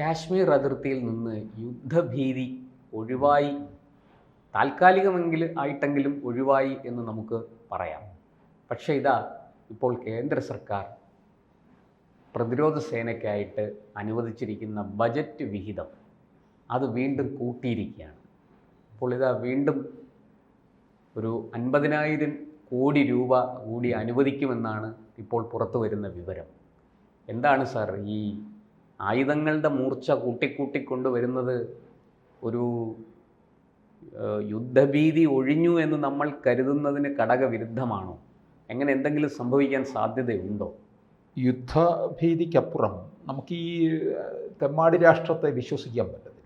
കാശ്മീർ അതിർത്തിയിൽ നിന്ന് യുദ്ധഭീതി ഒഴിവായി. താൽക്കാലികമെങ്കിൽ ആയിട്ടെങ്കിലും ഒഴിവായി എന്ന് നമുക്ക് പറയാം. പക്ഷേ ഇതാ ഇപ്പോൾ കേന്ദ്ര സർക്കാർ പ്രതിരോധ സേനയ്ക്കായിട്ട് അനുവദിച്ചിരിക്കുന്ന ബജറ്റ് വിഹിതം അത് വീണ്ടും കൂട്ടിയിരിക്കുകയാണ്. അപ്പോൾ ഇതാ വീണ്ടും ഒരു അൻപതിനായിരം കോടി രൂപ കൂടി അനുവദിക്കുമെന്നാണ് ഇപ്പോൾ പുറത്തു വരുന്ന വിവരം. എന്താണ് സാർ ഈ ആയുധങ്ങളുടെ മൂർച്ച കൂട്ടിക്കൂട്ടിക്കൊണ്ടുവരുന്നത് ഒരു യുദ്ധഭീതി ഒഴിഞ്ഞു എന്ന് നമ്മൾ കരുതുന്നതിന് ഘടകവിരുദ്ധമാണോ എങ്ങനെ എന്തെങ്കിലും സംഭവിക്കാൻ സാധ്യതയുണ്ടോ? യുദ്ധഭീതിക്കപ്പുറം നമുക്ക് ഈ തെമ്മാടി രാഷ്ട്രത്തെ വിശ്വസിക്കാൻ പറ്റത്തില്ല.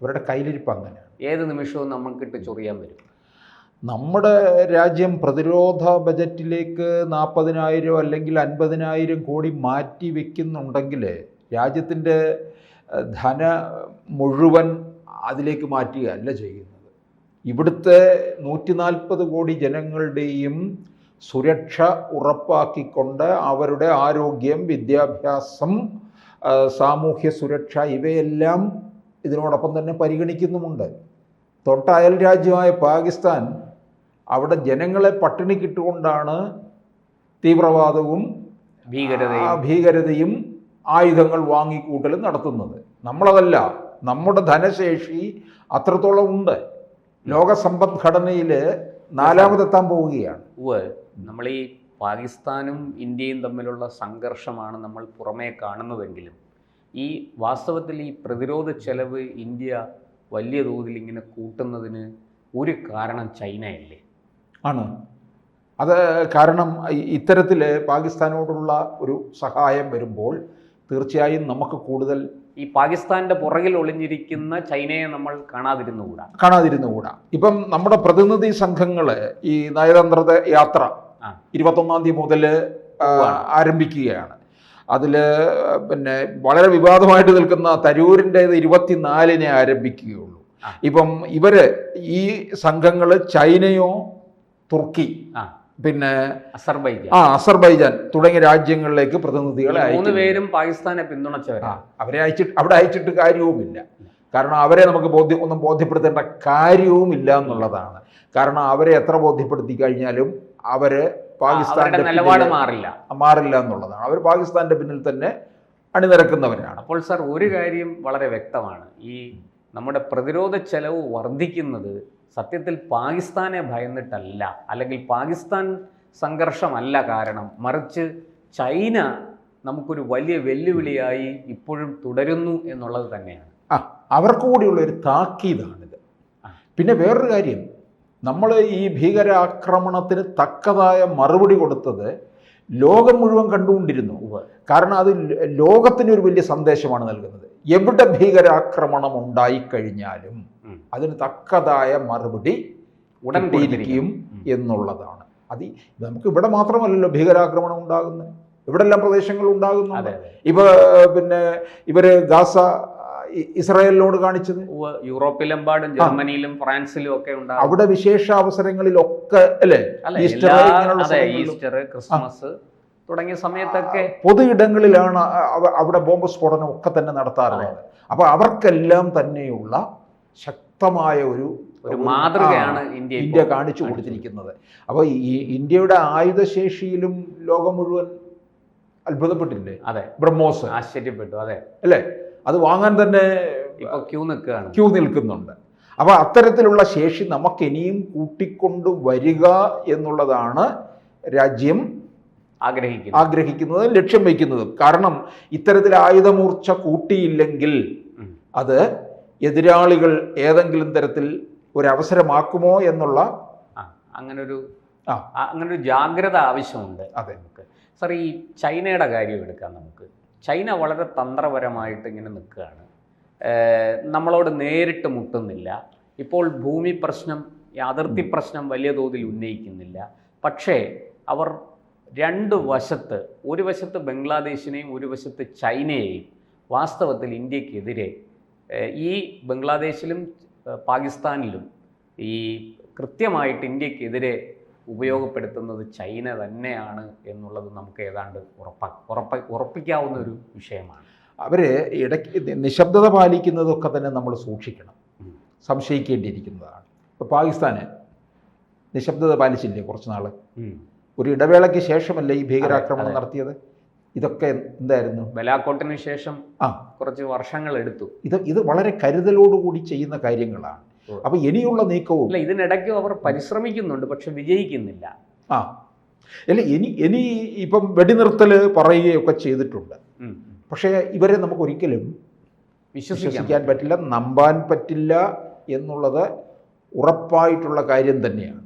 അവരുടെ കയ്യിലിരിപ്പ് അങ്ങനെയാണ്. ഏത് നിമിഷവും നമ്മൾക്കിട്ട് ചൊറിയാൻ വരും നമ്മുടെ രാജ്യം പ്രതിരോധ ബജറ്റിലേക്ക് നാൽപ്പതിനായിരം അല്ലെങ്കിൽ അൻപതിനായിരം കോടി മാറ്റി വെക്കുന്നുണ്ടെങ്കിൽ രാജ്യത്തിന്റെ ധന മുഴുവൻ അതിലേക്ക് മാറ്റുകയല്ല ചെയ്യുന്നത്. ഇവിടുത്തെ നൂറ്റി നാൽപ്പത് കോടി ജനങ്ങളുടെയും സുരക്ഷ ഉറപ്പാക്കിക്കൊണ്ട് അവരുടെ ആരോഗ്യം വിദ്യാഭ്യാസം സാമൂഹ്യ സുരക്ഷ ഇവയെല്ലാം ഇതിനോടൊപ്പം തന്നെ പരിഗണിക്കുന്നുമുണ്ട്. തൊട്ട അയൽ രാജ്യമായ പാകിസ്ഥാൻ അവിടെ ജനങ്ങളെ പട്ടിണിക്കിട്ടുകൊണ്ടാണ് തീവ്രവാദവും ഭീകരതയും. ഭീകരതയും ആയുധങ്ങൾ വാങ്ങിക്കൂട്ടലും നടത്തുന്നത്. നമ്മളതല്ല നമ്മുടെ ധനശേഷി അത്രത്തോളം ഉണ്ട്. ലോകസമ്പദ്ഘടനയിൽ നാലാമതെത്താൻ പോവുകയാണ്. നമ്മൾ ഈ പാകിസ്ഥാനും ഇന്ത്യയും തമ്മിലുള്ള സംഘർഷമാണ് നമ്മൾ പുറമേ കാണുന്നതെങ്കിലും ഈ വാസ്തവത്തിൽ ഈ പ്രതിരോധ ചെലവ് ഇന്ത്യ വലിയ തോതിൽ ഇങ്ങനെ കൂട്ടുന്നതിന് ഒരു കാരണം ചൈനയല്ലേ? ആണ്. അത് കാരണം ഇത്തരത്തിൽ പാകിസ്ഥാനോടുള്ള ഒരു സഹായം വരുമ്പോൾ തീർച്ചയായും നമുക്ക് കൂടുതൽ ഈ പാകിസ്ഥാന്റെ പുറകിൽ ഒളിഞ്ഞിരിക്കുന്ന ചൈനയെ നമ്മൾ കാണാതിരുന്നുകൂടാ? കാണാതിരുന്നുകൂടാ. ഇപ്പം നമ്മുടെ പ്രതിനിധി സംഘങ്ങൾ ഈ നയതന്ത്ര യാത്ര. ഇരുപത്തൊന്നാം തീയതി മുതൽ ആരംഭിക്കുകയാണ്. അതിൽ പിന്നെ വളരെ വിവാദമായിട്ട് നിൽക്കുന്ന തരൂരിന്റേത് ഇരുപത്തിനാലിനെ ആരംഭിക്കുകയുള്ളൂ. ഇപ്പം ഇവർ ഈ സംഘങ്ങൾ ചൈനയോ തുർക്കി പിന്നെ അസർബൈജാൻ. ആ അസർബൈജാൻ തുടങ്ങിയ രാജ്യങ്ങളിലേക്ക് പ്രതിനിധികളെ മൂന്ന്. പേരും പാകിസ്ഥാനെ പിന്തുണച്ചവർ പിന്തുണച്ചവരാണ് അവരെ അയച്ചിട്ട് അവിടെ അയച്ചിട്ട് കാര്യവുമില്ല. കാരണം അവരെ നമുക്ക് ബോധ്യം ഒന്നും ബോധ്യപ്പെടുത്തേണ്ട കാര്യവുമില്ല എന്നുള്ളതാണ്. കാരണം അവരെ എത്ര ബോധ്യപ്പെടുത്തി കഴിഞ്ഞാലും അവർ പാകിസ്ഥാന്റെ നിലപാട് മാറില്ല. മാറില്ല എന്നുള്ളതാണ്. അവർ പാകിസ്ഥാന്റെ പിന്നിൽ തന്നെ അണിനിരക്കുന്നവരാണ്. അപ്പോൾ സാർ ഒരു കാര്യം വളരെ വ്യക്തമാണ്. ഈ നമ്മുടെ പ്രതിരോധ ചെലവ് വർദ്ധിക്കുന്നത് സത്യത്തിൽ പാകിസ്ഥാനെ ഭയന്നിട്ടല്ല അല്ലെങ്കിൽ പാകിസ്ഥാൻ സംഘർഷമല്ല കാരണം മറിച്ച് ചൈന നമുക്കൊരു വലിയ വെല്ലുവിളിയായി ഇപ്പോഴും തുടരുന്നു എന്നുള്ളത് തന്നെയാണ്. ആ അവർക്ക് കൂടിയുള്ള ഒരു താക്കീതാണിത്. പിന്നെ വേറൊരു കാര്യം നമ്മൾ ഈ ഭീകരാക്രമണത്തിന് തക്കതായ മറുപടി കൊടുത്തത് ലോകം മുഴുവൻ കണ്ടുകൊണ്ടിരുന്നു. കാരണം അത് ലോകത്തിന് ഒരു വലിയ സന്ദേശമാണ് നൽകുന്നത്. എവിടെ ഭീകരാക്രമണം ഉണ്ടായിക്കഴിഞ്ഞാലും. അതിന് തക്കതായ മറുപടി ഉടൻ കിട്ടിയിരിക്കും എന്നുള്ളതാണ്. അത് നമുക്ക് ഇവിടെ മാത്രമല്ലല്ലോ ഭീകരാക്രമണം ഉണ്ടാകുന്നത്. ഇവിടെല്ലാം പ്രദേശങ്ങൾ ഉണ്ടാകുന്നുണ്ട്. ഇവ പിന്നെ ഇവർ ഗാസ ഇസ്രായേലിനോട് കാണിച്ചത്. യൂറോപ്പിലെമ്പാടും ജർമ്മനിയിലും ഫ്രാൻസിലും ഒക്കെ ഉണ്ടാകും. അവിടെ വിശേഷ അവസരങ്ങളിലൊക്കെ അല്ലേ? ഈസ്റ്റർ ഈസ്റ്റർ ക്രിസ്മസ് തുടങ്ങിയ സമയത്തൊക്കെ പൊതു ഇടങ്ങളിലാണ് അവ- അവിടെ ബോംബ് സ്ഫോടനം ഒക്കെ തന്നെ നടത്താറുള്ളത്. അപ്പൊ അവർക്കെല്ലാം തന്നെയുള്ള ശക്തമായ ഒരു ഒരു മാതൃകയാണ് ഇന്ത്യ ഇന്ത്യ കാണിച്ചു കൊടുത്തിരിക്കുന്നത്. അപ്പോൾ ഈ ഇന്ത്യയുടെ ആയുധശേഷിയിലും ലോകം മുഴുവൻ അത്ഭുതപ്പെട്ടില്ലേ? അതെ. ബ്രഹ്മോസ്. ആശ്ചര്യപ്പെട്ടു അതെ. അല്ലേ? അത് വാങ്ങാൻ തന്നെ ഇപ്പൊ ക്യൂ നിൽക്കുകയാണ്. ക്യൂ നിൽക്കുന്നുണ്ട്. അപ്പോൾ അത്തരത്തിലുള്ള ശേഷി നമുക്ക് ഇനിയും കൂട്ടിക്കൊണ്ട് വരിക എന്നുള്ളതാണ് രാജ്യം ആഗ്രഹിക്കുന്നത്. ആഗ്രഹിക്കുന്നതും ലക്ഷ്യം വയ്ക്കുന്നതും. കാരണം ഇത്തരത്തിൽ ആയുധമൂർച്ച കൂട്ടിയില്ലെങ്കിൽ അത് എതിരാളികൾ ഏതെങ്കിലും തരത്തിൽ ഒരു അവസരമാക്കുമോ എന്നുള്ള അങ്ങനൊരു അങ്ങനൊരു ജാഗ്രത ആവശ്യമുണ്ട് അതെ. നമുക്ക്. സാർ ഈ ചൈനയുടെ കാര്യം എടുക്കാം നമുക്ക്. ചൈന വളരെ തന്ത്രപരമായിട്ട് ഇങ്ങനെ നിൽക്കുകയാണ്. നമ്മളോട് നേരിട്ട് മുട്ടുന്നില്ല. ഇപ്പോൾ ഭൂമി പ്രശ്നം അതിർത്തി പ്രശ്നം വലിയ തോതിൽ ഉന്നയിക്കുന്നില്ല. പക്ഷേ അവർ രണ്ട് വശത്ത് ഒരു വശത്ത് ബംഗ്ലാദേശിനെയും ഒരു വശത്ത് ചൈനയെയും വാസ്തവത്തിൽ ഇന്ത്യക്കെതിരെ ഈ ബംഗ്ലാദേശിലും പാകിസ്ഥാനിലും ഈ കൃത്യമായിട്ട് ഇന്ത്യക്കെതിരെ ഉപയോഗപ്പെടുത്തുന്നത് ചൈന തന്നെയാണ് എന്നുള്ളത് നമുക്ക് ഏതാണ്ട് ഉറപ്പാ ഉറപ്പ ഉറപ്പിക്കാവുന്ന ഒരു വിഷയമാണ്. അവർ ഇടയ്ക്ക് നിശബ്ദത പാലിക്കുന്നതൊക്കെ തന്നെ നമ്മൾ സൂക്ഷിക്കണം. സംശയിക്കേണ്ടിയിരിക്കുന്നതാണ്. ഇപ്പോൾ പാകിസ്ഥാന് നിശബ്ദത പാലിച്ചില്ലേ കുറച്ച് നാൾ ഒരു ഇടവേളയ്ക്ക് ശേഷമല്ലേ ഈ ഭീകരാക്രമണം നടത്തിയത്? ഇതൊക്കെ എന്തായിരുന്നു? ബലാക്കോട്ടിന് ശേഷം ആ. കുറച്ച് വർഷങ്ങൾ എടുത്തു ഇത് ഇത് വളരെ കരുതലോടുകൂടി ചെയ്യുന്ന കാര്യങ്ങളാണ്. അപ്പൊ ഇനിയുള്ള നീക്കവും അല്ല ഇതിനിടയ്ക്ക് അവർ പരിശ്രമിക്കുന്നുണ്ട് പക്ഷെ വിജയിക്കുന്നില്ല. ആ. അല്ല ഇനി ഇനി ഇപ്പം വെടിനിർത്തൽ പറയുകയൊക്കെ ചെയ്തിട്ടുണ്ട്. പക്ഷെ ഇവരെ നമുക്ക് ഒരിക്കലും വിശ്വസിക്കാൻ പറ്റില്ല നമ്പാൻ പറ്റില്ല എന്നുള്ളത് ഉറപ്പായിട്ടുള്ള കാര്യം തന്നെയാണ്.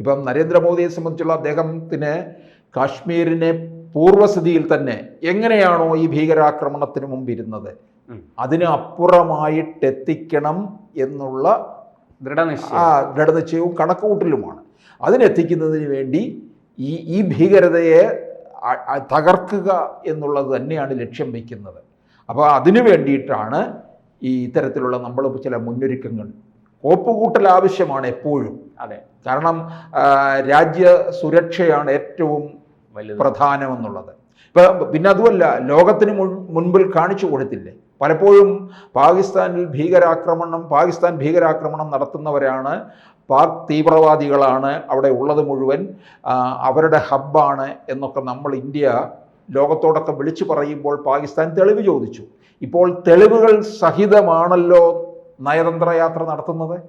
ഇപ്പം നരേന്ദ്രമോദിയെ സംബന്ധിച്ചുള്ള അദ്ദേഹത്തിന് കാശ്മീരിനെ പൂർവസ്ഥിതിയിൽ തന്നെ എങ്ങനെയാണോ ഈ ഭീകരാക്രമണത്തിന് മുമ്പിരുന്നത്? അപ്പുറമായിട്ട് അതിന് അപ്പുറമായിട്ടെത്തിക്കണം എന്നുള്ള ആ ദൃഢനിശ്ചയവും കണക്കുകൂട്ടലുമാണ്. അതിനെത്തിക്കുന്നതിന് വേണ്ടി ഈ ഈ ഭീകരതയെ തകർക്കുക എന്നുള്ളത് തന്നെയാണ് ലക്ഷ്യം വയ്ക്കുന്നത്. അപ്പോൾ അതിനു വേണ്ടിയിട്ടാണ് ഈ ഇത്തരത്തിലുള്ള നമ്മൾ ചില മുന്നൊരുക്കങ്ങൾ. കോപ്പുകൂട്ടൽ ആവശ്യമാണ് എപ്പോഴും. അതെ. കാരണം രാജ്യ സുരക്ഷയാണ് ഏറ്റവും പ്രധാനമെന്നുള്ളത്. ഇപ്പം പിന്നെ അതുമല്ല ലോകത്തിന് മുൻ- മുൻപിൽ കാണിച്ചു കൊടുത്തില്ലേ? പലപ്പോഴും പാകിസ്ഥാനിൽ ഭീകരാക്രമണം പാകിസ്ഥാൻ ഭീകരാക്രമണം നടത്തുന്നവരാണ് പാക് തീവ്രവാദികളാണ് അവിടെ ഉള്ളത് മുഴുവൻ. അവരുടെ ഹബ്ബാണ് എന്നൊക്കെ നമ്മൾ ഇന്ത്യ ലോകത്തോടൊക്കെ വിളിച്ചു പറയുമ്പോൾ പാകിസ്ഥാൻ തെളിവ് ചോദിച്ചു. ഇപ്പോൾ തെളിവുകൾ സഹിതമാണല്ലോ നയതന്ത്ര യാത്ര നടത്തുന്നത്?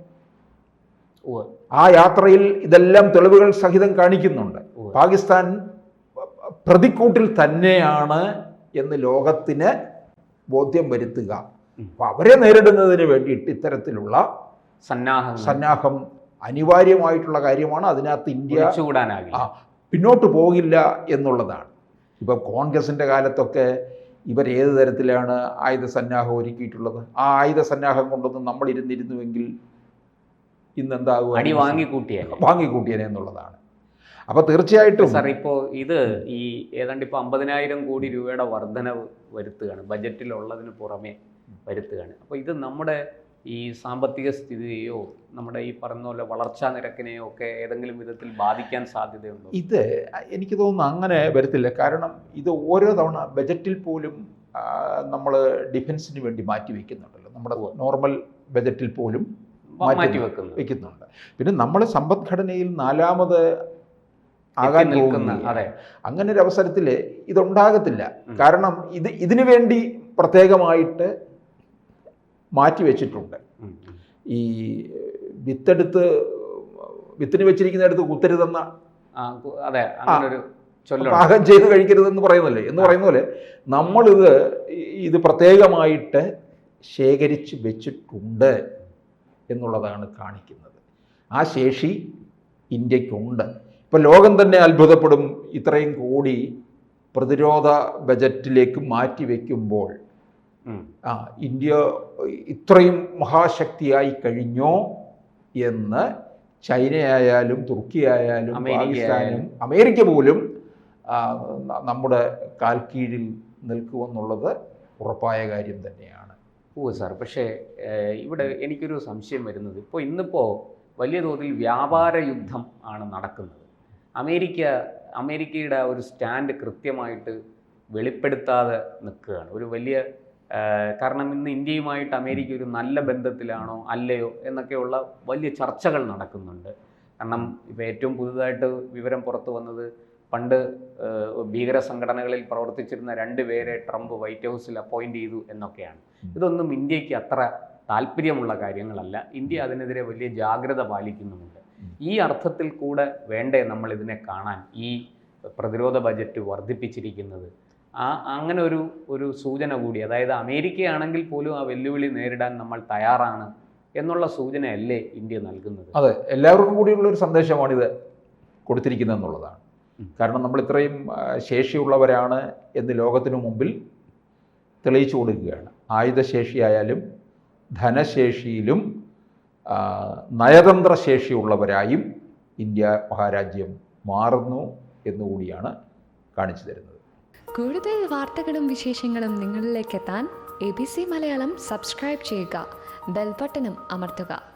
ആ യാത്രയിൽ ഇതെല്ലാം തെളിവുകൾ സഹിതം കാണിക്കുന്നുണ്ട്. പാകിസ്ഥാൻ പ്രതിക്കൂട്ടിൽ തന്നെയാണ് എന്ന് ലോകത്തിന് ബോധ്യം വരുത്തുക. അപ്പോൾ അവരെ നേരിടുന്നതിന് വേണ്ടിയിട്ട് ഇത്തരത്തിലുള്ള സന്നാഹ സന്നാഹം അനിവാര്യമായിട്ടുള്ള കാര്യമാണ്. അതിനകത്ത് ഇന്ത്യ പിന്നോട്ട് പോകില്ല എന്നുള്ളതാണ്. ഇപ്പം കോൺഗ്രസിന്റെ കാലത്തൊക്കെ ഇവർ ഏത് തരത്തിലാണ് ആയുധ സന്നാഹം ഒരുക്കിയിട്ടുള്ളത്? ആ ആയുധ സന്നാഹം കൊണ്ടൊന്നും നമ്മൾ ഇരുന്നിരുന്നുവെങ്കിൽ ഇന്ന് അടി എന്താകും വാങ്ങിക്കൂട്ടിയ വാങ്ങിക്കൂട്ടിയനെ എന്നുള്ളതാണ്. അപ്പോൾ തീർച്ചയായിട്ടും സാർ ഇപ്പോ ഇത് ഈ ഏതാണ്ട് ഇപ്പോൾ അമ്പതിനായിരം കോടി രൂപയുടെ വർധനവ് വരുത്തുകയാണ്. ബജറ്റിലുള്ളതിന് പുറമെ വരുത്തുകയാണ്. അപ്പോൾ ഇത് നമ്മുടെ ഈ സാമ്പത്തിക സ്ഥിതിയെയോ നമ്മുടെ ഈ പറഞ്ഞ പോലെ വളർച്ചാ നിരക്കിനെയോ ഒക്കെ ഏതെങ്കിലും വിധത്തിൽ ബാധിക്കാൻ സാധ്യതയുണ്ടോ? ഇത് എനിക്ക് തോന്നുന്നു അങ്ങനെ വരത്തില്ല. കാരണം ഇത് ഓരോ തവണ ബജറ്റിൽ പോലും നമ്മൾ ഡിഫൻസിന് വേണ്ടി മാറ്റി വയ്ക്കുന്നുണ്ടല്ലോ നമ്മുടെ നോർമൽ ബജറ്റിൽ പോലും മാറ്റി വെക്കുന്നു വയ്ക്കുന്നുണ്ട് പിന്നെ നമ്മൾ സമ്പദ്ഘടനയിൽ നാലാമത് ആകാൻ നിൽക്കുന്ന അതെ. അങ്ങനെ ഒരു അവസരത്തിൽ ഇതുണ്ടാകത്തില്ല കാരണം ഇത് ഇതിനു വേണ്ടി പ്രത്യേകമായിട്ട് മാറ്റി വെച്ചിട്ടുണ്ട് ഉം, ഉം. ഈ വിത്തെടുത്ത് വിത്തിന് വെച്ചിരിക്കുന്നിടത്ത് കുത്തരുതെന്ന അതെ പാകം ചെയ്ത് കഴിക്കരുതെന്ന് പറയുന്നല്ലേ എന്ന് പറയുന്ന പോലെ നമ്മളിത് ഇത് പ്രത്യേകമായിട്ട് ശേഖരിച്ച് വെച്ചിട്ടുണ്ട് എന്നുള്ളതാണ് കാണിക്കുന്നത്. ആ ശേഷി ഇന്ത്യക്കുണ്ട്. ഇപ്പം ലോകം തന്നെ അത്ഭുതപ്പെടും ഇത്രയും കൂടി പ്രതിരോധ ബജറ്റിലേക്ക് മാറ്റി വയ്ക്കുമ്പോൾ ആ ഇന്ത്യ ഇത്രയും മഹാശക്തിയായി കഴിഞ്ഞോ എന്ന് ചൈനയായാലും തുർക്കിയായാലും ആയാലും പാകിസ്ഥാനും അമേരിക്ക പോലും നമ്മുടെ കാൽക്കീഴിൽ കീഴിൽ നിൽക്കുമെന്നുള്ളത് ഉറപ്പായ കാര്യം തന്നെയാണ്. ഓ സാർ പക്ഷേ ഇവിടെ എനിക്കൊരു സംശയം വരുന്നത്. ഇപ്പോൾ ഇന്നിപ്പോൾ വലിയ തോതിൽ വ്യാപാര യുദ്ധം ആണ് നടക്കുന്നത്. അമേരിക്ക അമേരിക്കയുടെ ഒരു സ്റ്റാൻഡ് കൃത്യമായിട്ട് വെളിപ്പെടുത്താതെ നിൽക്കുകയാണ്. ഒരു വലിയ കാരണം ഇന്ന് ഇന്ത്യയുമായിട്ട് അമേരിക്ക ഒരു നല്ല ബന്ധത്തിലാണോ അല്ലയോ എന്നൊക്കെയുള്ള വലിയ ചർച്ചകൾ നടക്കുന്നുണ്ട്. കാരണം ഇപ്പോൾ ഏറ്റവും പുതുതായിട്ട് വിവരം പുറത്തു വന്നത് പണ്ട് ഭീകര സംഘടനകളിൽ പ്രവർത്തിച്ചിരുന്ന രണ്ട് പേരെ ട്രംപ് വൈറ്റ് ഹൗസിൽ അപ്പോയിന്റ് ചെയ്തു എന്നൊക്കെയാണ്. ഇതൊന്നും ഇന്ത്യയ്ക്ക് അത്ര താല്പര്യമുള്ള കാര്യങ്ങളല്ല. ഇന്ത്യ അതിനെതിരെ വലിയ ജാഗ്രത പാലിക്കുന്നുമുണ്ട്. ഈ അർത്ഥത്തിൽ കൂടെ വേണ്ടേ നമ്മൾ ഇതിനെ കാണാൻ? ഈ പ്രതിരോധ ബജറ്റ് വർദ്ധിപ്പിച്ചിരിക്കുന്നത്. ആ അങ്ങനെ ഒരു ഒരു സൂചന കൂടി അതായത് അമേരിക്കയാണെങ്കിൽ പോലും ആ വെല്ലുവിളി നേരിടാൻ നമ്മൾ തയ്യാറാണ് എന്നുള്ള സൂചനയല്ലേ ഇന്ത്യ നൽകുന്നത്? അതെ എല്ലാവർക്കും കൂടിയുള്ള ഒരു സന്ദേശമാണിത് കൊടുത്തിരിക്കുന്നത് എന്നുള്ളതാണ് കാരണം നമ്മൾ ഇത്രയും ശേഷിയുള്ളവരാണ് എന്ന് ലോകത്തിനു മുമ്പിൽ തെളിയിച്ചു കൊടുക്കുകയാണ്. ആയുധശേഷിയായാലും ധനശേഷിയിലും നയതന്ത്ര ശേഷിയുള്ളവരായും ഇന്ത്യ മഹാരാജ്യം മാറുന്നു എന്നുകൂടിയാണ് കാണിച്ചു തരുന്നത്. കൂടുതൽ വാർത്തകളും വിശേഷങ്ങളും നിങ്ങളിലേക്ക് എത്താൻ A B C Malayalam subscribe ചെയ്യുക. ബെൽബട്ടനും അമർത്തുക.